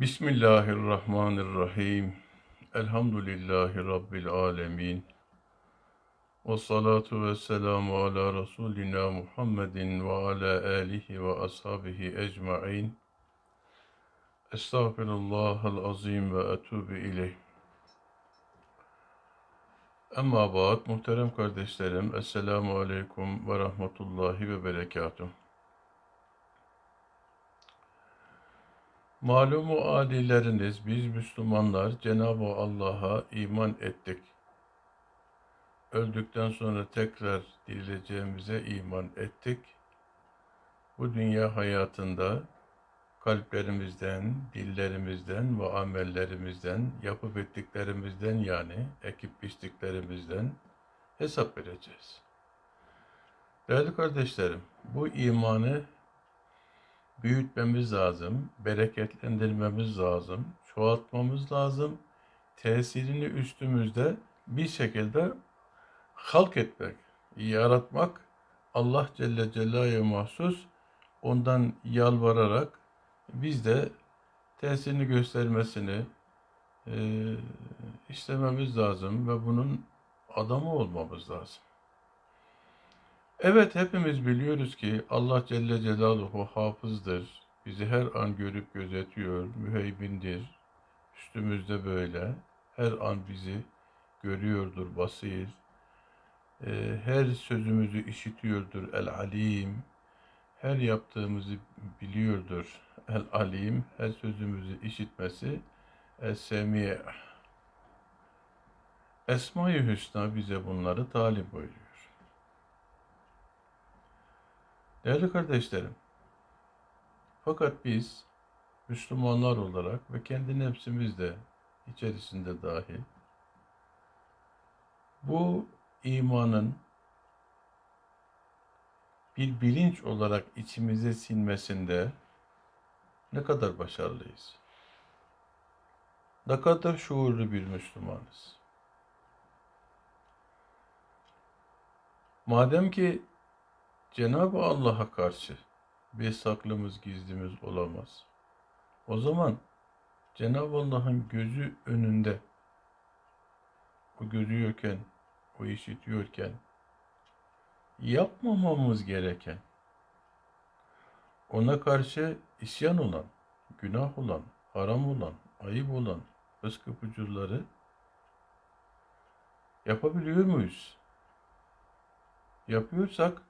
Bismillahirrahmanirrahim. Elhamdülillahi Rabbil alemin. Ve salatu ve selamu ala Resulina Muhammedin ve ala alihi ve ashabihi ecma'in. Estağfirullahal azim ve etûbü ileyh. Amma ba'd muhterem kardeşlerim. Esselamu aleyküm ve rahmetullahi ve berekatuhu. Malumu alileriniz, biz Müslümanlar Cenab-ı Allah'a iman ettik. Öldükten sonra tekrar dirileceğimize iman ettik. Bu dünya hayatında kalplerimizden, dillerimizden ve amellerimizden, yapıp ettiklerimizden yani ekip biçtiklerimizden hesap vereceğiz. Değerli kardeşlerim, bu imanı büyütmemiz lazım, bereketlendirmemiz lazım, çoğaltmamız lazım. Tesirini üstümüzde bir şekilde halk etmek, yaratmak Allah Celle Celaluhu'ya mahsus ondan yalvararak biz de tesirini göstermesini e, istememiz lazım ve bunun adamı olmamız lazım. Evet hepimiz biliyoruz ki Allah Celle Celaluhu hafızdır. Bizi her an görüp gözetiyor, müheybindir. Üstümüzde böyle. Her an bizi görüyordur, basir. Ee, her sözümüzü işitiyordur, el alim. Her yaptığımızı biliyordur, el alim. Her sözümüzü işitmesi, el semi. Esma-i Hüsna bize bunları talip buyuruyor. Değerli kardeşlerim, fakat biz Müslümanlar olarak ve kendi nefsimiz de içerisinde dahil bu imanın bir bilinç olarak içimize sinmesinde ne kadar başarılıyız? Ne kadar şuurlu bir Müslümanız? Madem ki Cenab-ı Allah'a karşı bir saklımız gizlimiz olamaz. O zaman Cenab-ı Allah'ın gözü önünde o görüyorken, o işitiyorken yapmamamız gereken ona karşı isyan olan, günah olan, haram olan, ayıp olan rızk ipucuları yapabiliyor muyuz? Yapıyorsak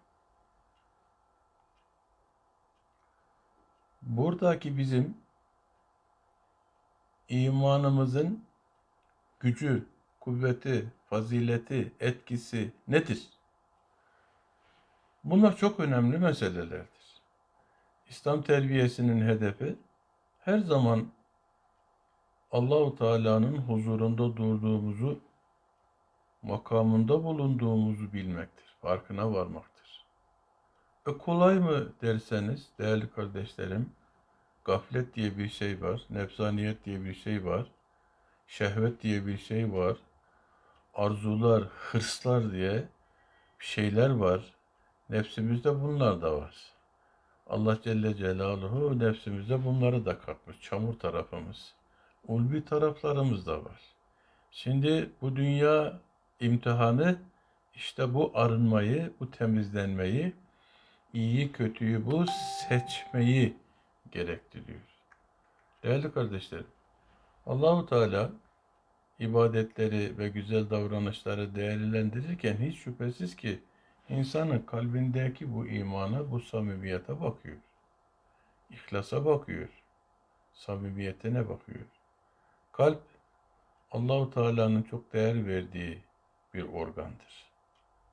buradaki bizim imanımızın gücü, kuvveti, fazileti, etkisi nedir? Bunlar çok önemli meselelerdir. İslam terbiyesinin hedefi her zaman Allahu Teala'nın huzurunda durduğumuzu, makamında bulunduğumuzu bilmektir, farkına varmaktır. E kolay mı derseniz değerli kardeşlerim, gaflet diye bir şey var, nefsaniyet diye bir şey var, şehvet diye bir şey var, arzular, hırslar diye şeyler var. Nefsimizde bunlar da var. Allah Celle Celaluhu nefsimizde bunları da katmış. Çamur tarafımız. Ulvi taraflarımız da var. Şimdi bu dünya imtihanı işte bu arınmayı, bu temizlenmeyi, iyi kötüyü bu seçmeyi gerektiriyor. Değerli kardeşlerim, Allahu Teala ibadetleri ve güzel davranışları değerlendirirken hiç şüphesiz ki insanın kalbindeki bu imana, bu samimiyete bakıyor. İhlasa bakıyor. Samimiyetine bakıyor. Kalp Allahu Teala'nın çok değer verdiği bir organdır.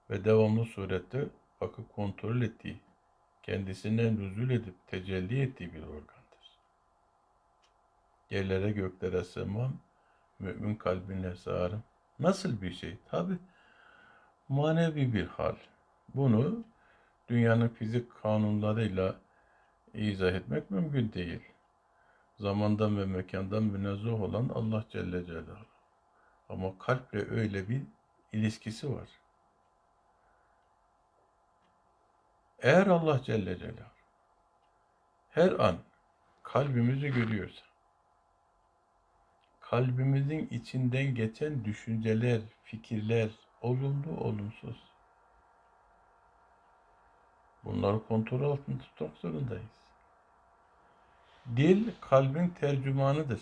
Ve devamlı surette bakıp kontrol ettiği, kendisinden rüzül edip tecelli ettiği bir organdır. Yerlere göklere sığmam, mümin kalbine sığarım. Nasıl bir şey? Tabi manevi bir hal. Bunu dünyanın fizik kanunlarıyla izah etmek mümkün değil. Zamandan ve mekandan münezzeh olan Allah Celle Celaluhu. Ama kalple öyle bir ilişkisi var. Eğer Allah Celle Celaluhu her an kalbimizi görüyorsa, kalbimizin içinden geçen düşünceler, fikirler, olumlu, olumsuz. Bunları kontrol altında tutmak zorundayız. Dil kalbin tercümanıdır.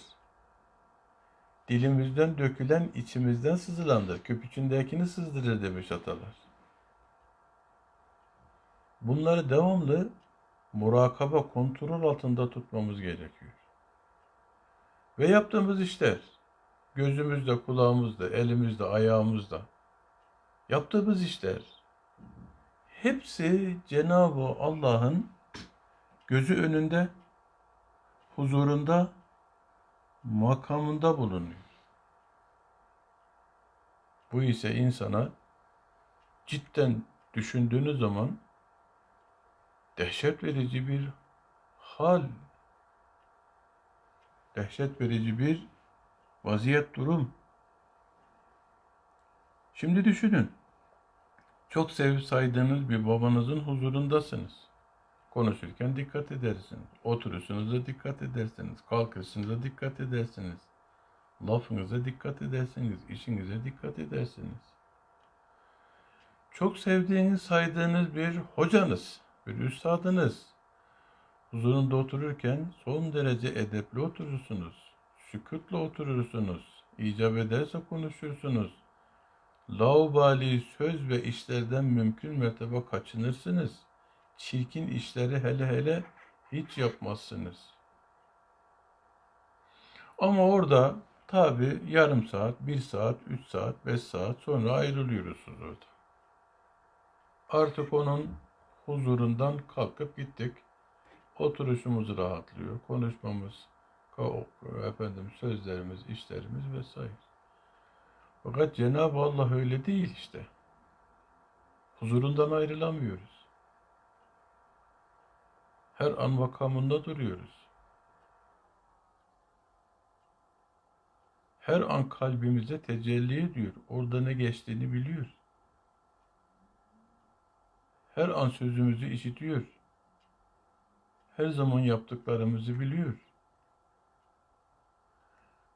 Dilimizden dökülen içimizden sızılandır. Köpüçündekini sızdırır demiş atalar. Bunları devamlı murakaba, kontrol altında tutmamız gerekiyor. Ve yaptığımız işler, gözümüzde, kulağımızda, elimizde, ayağımızda, yaptığımız işler, hepsi Cenab-ı Allah'ın gözü önünde, huzurunda, makamında bulunuyor. Bu ise insana cidden düşündüğünüz zaman dehşet verici bir hal, dehşet verici bir vaziyet durum. Şimdi düşünün. Çok sevip saydığınız bir babanızın huzurundasınız. Konuşurken dikkat edersiniz. Oturuşunuza dikkat edersiniz. Kalkışınıza dikkat edersiniz. Lafınıza dikkat edersiniz. işinize dikkat edersiniz. Çok sevdiğiniz, saydığınız bir hocanız, bir üstadınız. Huzurunda otururken son derece edepli oturursunuz. Sükutle oturursunuz. İcap ederse konuşursunuz. Laubali söz ve işlerden mümkün mertebe kaçınırsınız. Çirkin işleri hele hele hiç yapmazsınız. Ama orada tabi yarım saat, bir saat, üç saat, beş saat sonra ayrılıyorsunuz orada. Artık onun huzurundan kalkıp gittik. Oturuşumuz rahatlıyor, konuşmamız, efendim sözlerimiz, işlerimiz vesaire. Fakat Cenab-ı Allah öyle değil işte. Huzurundan ayrılamıyoruz. Her an makamında duruyoruz. Her an kalbimize tecelli ediyor. Orada ne geçtiğini biliyor. Her an sözümüzü işitiyor. Her zaman yaptıklarımızı biliyor.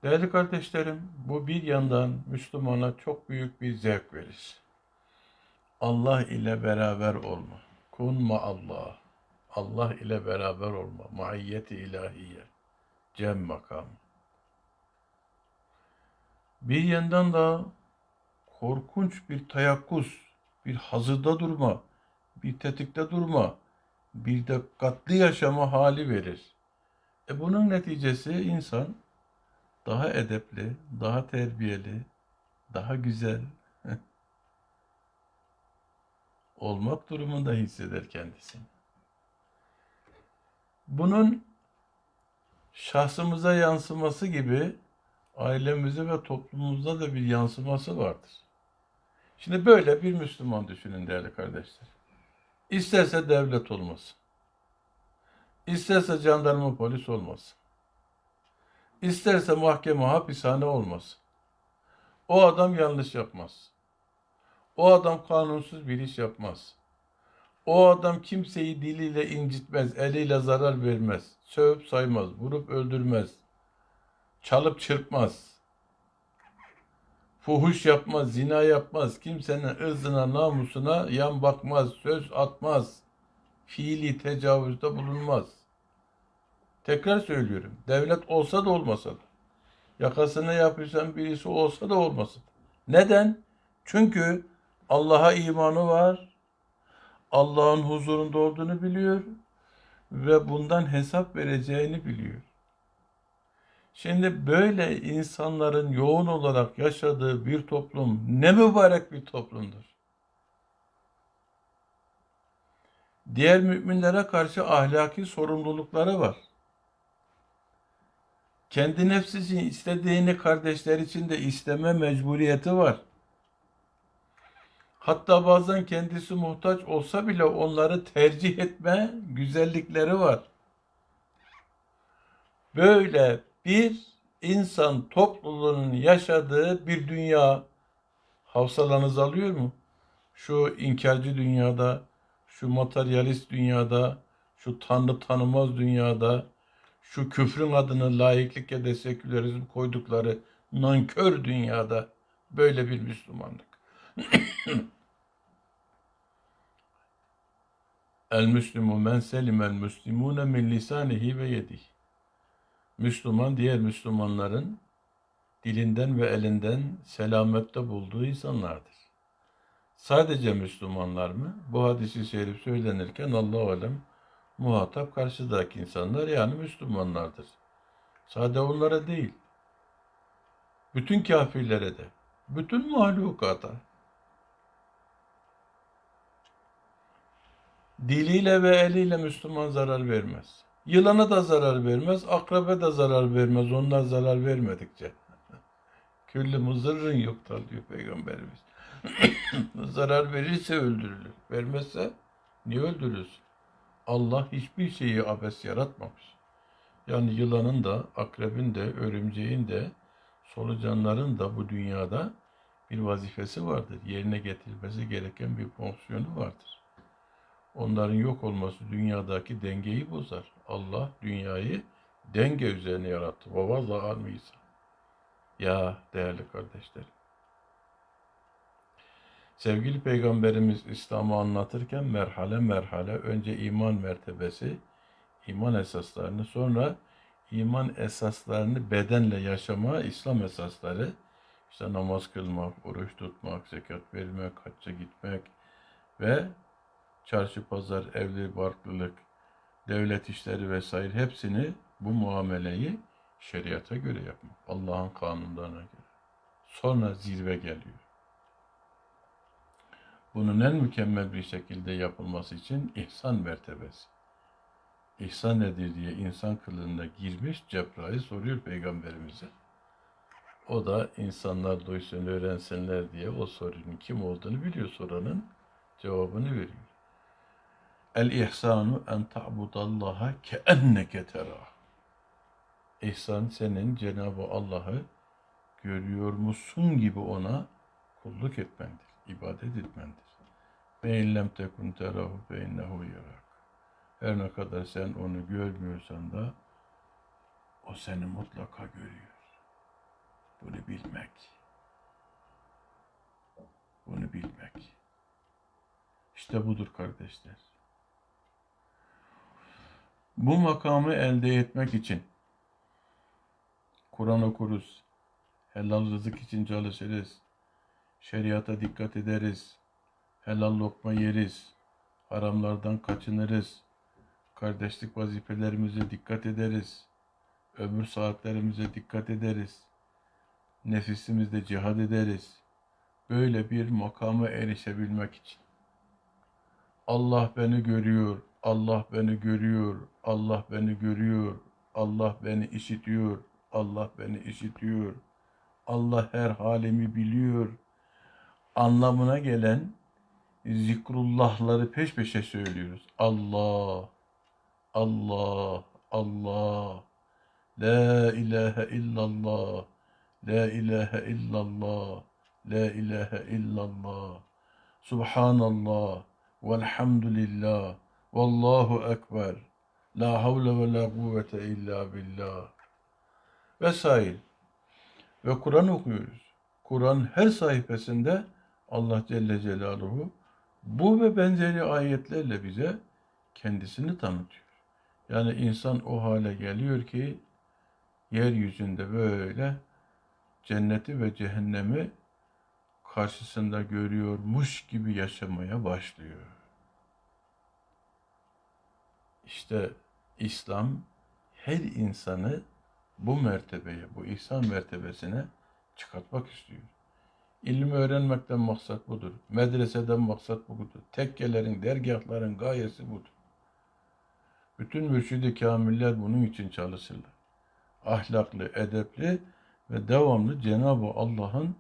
Değerli kardeşlerim, bu bir yandan Müslümana çok büyük bir zevk verir. Allah ile beraber olma. Kun ma Allah. Allah ile beraber olma. Maiyeti ilahiye. Cem makam. Bir yandan da korkunç bir tayakkuz, bir hazırda durma, bir tetikte durma, bir de katlı yaşama hali verir. E bunun neticesi insan daha edepli, daha terbiyeli, daha güzel olmak durumunda hisseder kendisini. Bunun şahsımıza yansıması gibi ailemize ve toplumumuzda da bir yansıması vardır. Şimdi böyle bir Müslüman düşünün değerli kardeşler. İsterse devlet olmasın. İsterse jandarma polis olmasın. İsterse mahkeme hapishane olmasın. O adam yanlış yapmaz. O adam kanunsuz bir iş yapmaz. O adam kimseyi diliyle incitmez, eliyle zarar vermez, sövüp saymaz, vurup öldürmez, çalıp çırpmaz, fuhuş yapmaz, zina yapmaz, kimsenin ırzına, namusuna yan bakmaz, söz atmaz, fiili tecavüzde bulunmaz. Tekrar söylüyorum, devlet olsa da olmasa da, yakasına yapışan birisi olsa da olmasa da. Neden? Çünkü Allah'a imanı var, Allah'ın huzurunda olduğunu biliyor ve bundan hesap vereceğini biliyor. Şimdi böyle insanların yoğun olarak yaşadığı bir toplum ne mübarek bir toplumdur. Diğer müminlere karşı ahlaki sorumlulukları var. Kendi nefsi için istediğini kardeşler için de isteme mecburiyeti var. Hatta bazen kendisi muhtaç olsa bile onları tercih etme güzellikleri var. Böyle bir insan topluluğunun yaşadığı bir dünya havsalanız alıyor mu? Şu inkarcı dünyada, şu materyalist dünyada, şu tanrı tanımaz dünyada, şu küfrün adını laiklik ya da sekülerizm koydukları nankör dünyada böyle bir Müslümanlık. El Müslümu men selimel müslimune min lisanihi ve yedihi. Müslüman diğer Müslümanların dilinden ve elinden selamette bulduğu insanlardır. Sadece Müslümanlar mı? Bu hadisi şerif söylenirken Allah alem muhatap karşıdaki insanlar yani Müslümanlardır. Sade onlara değil. Bütün kafirlere de, bütün mahlukata. Diliyle ve eliyle Müslüman zarar vermez. Yılana da zarar vermez, akrebe de zarar vermez. Onlar zarar vermedikçe. Küllü muzırrın yoktur diyor Peygamberimiz. zarar verirse öldürülür. Vermezse niye öldürürsün? Allah hiçbir şeyi abes yaratmamış. Yani yılanın da, akrebin de, örümceğin de, solucanların da bu dünyada bir vazifesi vardır. Yerine getirilmesi gereken bir fonksiyonu vardır. Onların yok olması dünyadaki dengeyi bozar. Allah dünyayı denge üzerine yarattı. Vavallahi almıysa. Ya değerli kardeşlerim. Sevgili Peygamberimiz İslam'ı anlatırken merhale merhale önce iman mertebesi, iman esaslarını sonra iman esaslarını bedenle yaşama İslam esasları işte namaz kılmak, oruç tutmak, zekat vermek, hacca gitmek ve çarşı pazar, evli barklılık, devlet işleri vesaire hepsini bu muameleyi şeriata göre yapmak. Allah'ın kanunlarına göre. Sonra zirve geliyor. Bunun en mükemmel bir şekilde yapılması için ihsan mertebesi. İhsan nedir diye insan kılığına girmiş Cebrail soruyor peygamberimize. O da insanlar duysun, öğrensinler diye o sorunun kim olduğunu biliyor soranın cevabını veriyor. El ihsanu en ta'budallaha ke enneke terah. İhsan senin Cenab-ı Allah'ı görüyormuşsun gibi ona kulluk etmendir, ibadet etmendir. Ve illem tekun terahu fe innehu yarak. Her ne kadar sen onu görmüyorsan da o seni mutlaka görüyor. Bunu bilmek. Bunu bilmek. İşte budur kardeşler. Bu makamı elde etmek için Kur'an okuruz, helal rızık için çalışırız, şeriata dikkat ederiz, helal lokma yeriz, haramlardan kaçınırız, kardeşlik vazifelerimize dikkat ederiz, ömür saatlerimize dikkat ederiz, nefisimizde cihad ederiz. Böyle bir makama erişebilmek için. Allah beni görüyor, Allah beni görüyor, Allah beni görüyor, Allah beni işitiyor, Allah beni işitiyor, Allah her halimi biliyor. Anlamına gelen zikrullahları peş peşe söylüyoruz. Allah, Allah, Allah, La ilahe illallah, La ilahe illallah, La ilahe illallah, Subhanallah, velhamdülillah, Vallahu ekber, La havle ve la kuvvete illa billah vesaire. Ve Kur'an okuyoruz. Kur'an her sayfasında Allah Celle Celaluhu bu ve benzeri ayetlerle bize kendisini tanıtıyor. Yani insan o hale geliyor ki yeryüzünde böyle cenneti ve cehennemi karşısında görüyormuş gibi yaşamaya başlıyor. İşte İslam her insanı bu mertebeye, bu ihsan mertebesine çıkartmak istiyor. İlmi öğrenmekten maksat budur. Medreseden maksat budur. Tekkelerin, dergahların gayesi budur. Bütün mürşidi kamiller bunun için çalışırlar. Ahlaklı, edepli ve devamlı Cenab-ı Allah'ın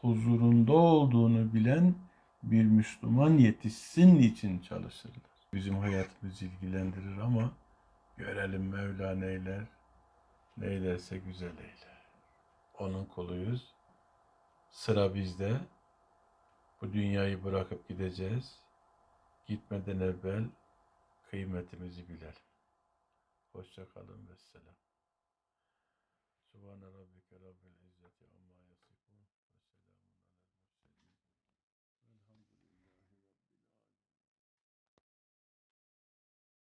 huzurunda olduğunu bilen bir Müslüman yetişsin için çalışırlar. Bizim hayatımızı ilgilendirir ama görelim Mevla neyler, neylerse güzel eyle. Onun kuluyuz. Sıra bizde. Bu dünyayı bırakıp gideceğiz. Gitmeden evvel kıymetimizi bilelim. Hoşça kalın ve selam. Subhane rabbike rabbil